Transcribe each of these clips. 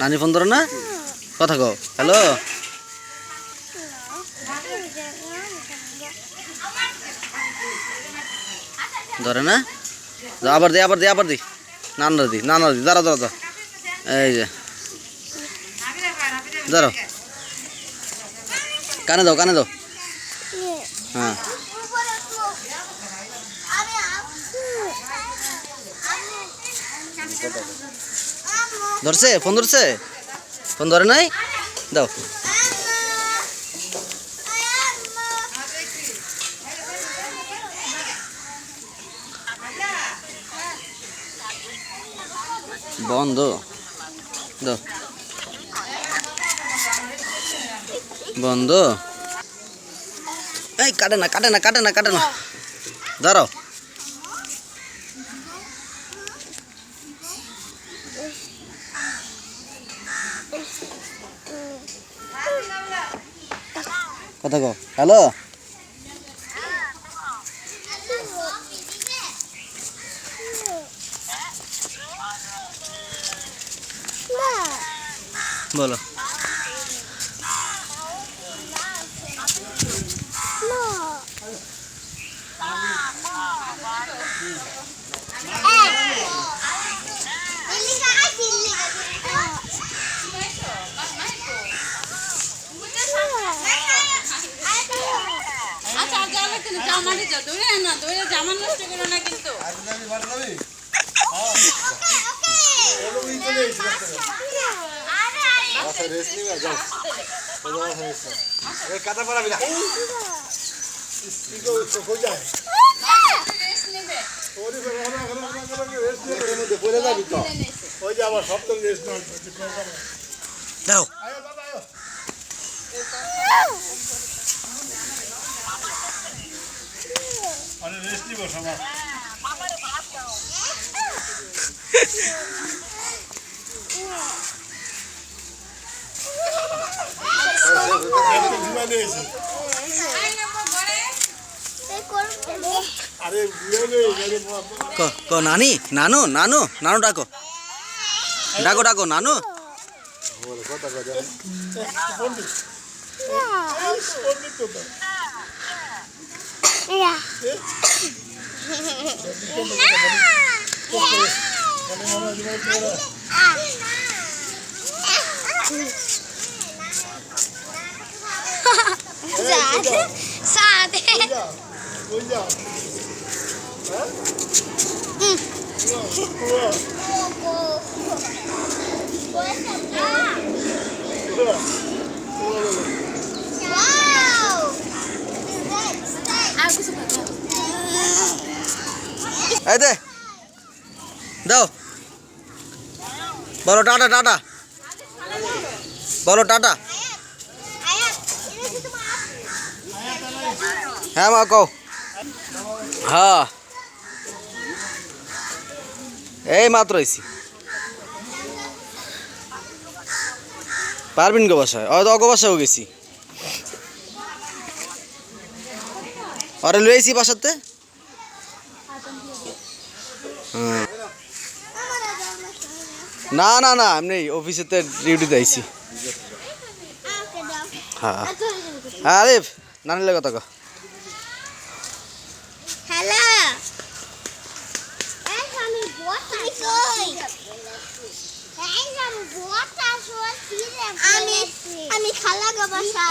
নানি ফোন ধরো না। কথা কও। হ্যালো? ধরে না? আবার দি আবার দি আবার দি। নানা দি নানা দি, দাঁড়া দাঁড়া এই যে। দাঁড়াও কানে দাও কানে দাও। হ্যাঁ। ধরছে? ফোন ধরছে? ফোন ধরে নাই? দাও। বন্ধ। দাও। বন্ধ। এই, কাটে না কাটে না কাটে না কাটে না। দাঁড়াও। কথা কও হ্যালো বলো আচ্ছা আর যাওয়া লাগছে না জামা দিতে দৌড়ে না দৌড়ে জামা নষ্ট করো না কিন্তু। সপ্তম রেস্ট নয় দাও। ক নানি নানু নানু নানু ডাকো। ডাকো ডাকো নানু। পণ্ডিত তো তো। সাদে ওই এই দে। দাও। বলো টাটা টাটা। বলো টাটা। হ্যাঁ মা, কও। হ্যাঁ। এই মাত্র আইছি। পারবিন গো বাসায়? হয়তো অগো বাসায়ও গেছি। আরে লুয়েছি বাসাতে। না না না এমনি অফিসেতে ডিউটিতে আইছি। হ্যাঁ। হ্যাঁ আরিফ নানিলে কথা কো। হ্যালো। আমি আমি আমি খালা গো বসা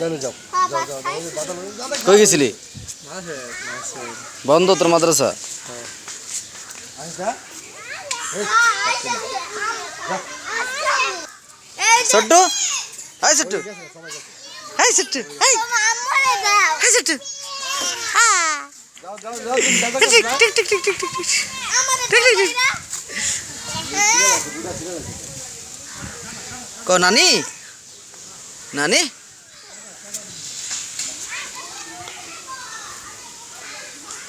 কেন যাও? কই গেছিলি? বন্ধ তোর মাদ্রাসা? Chhotu? Hi Chhotu. Hi Chhotu hi hi Chhotu. Tick tick tick tick tick tick tick. ক নানি? নানি?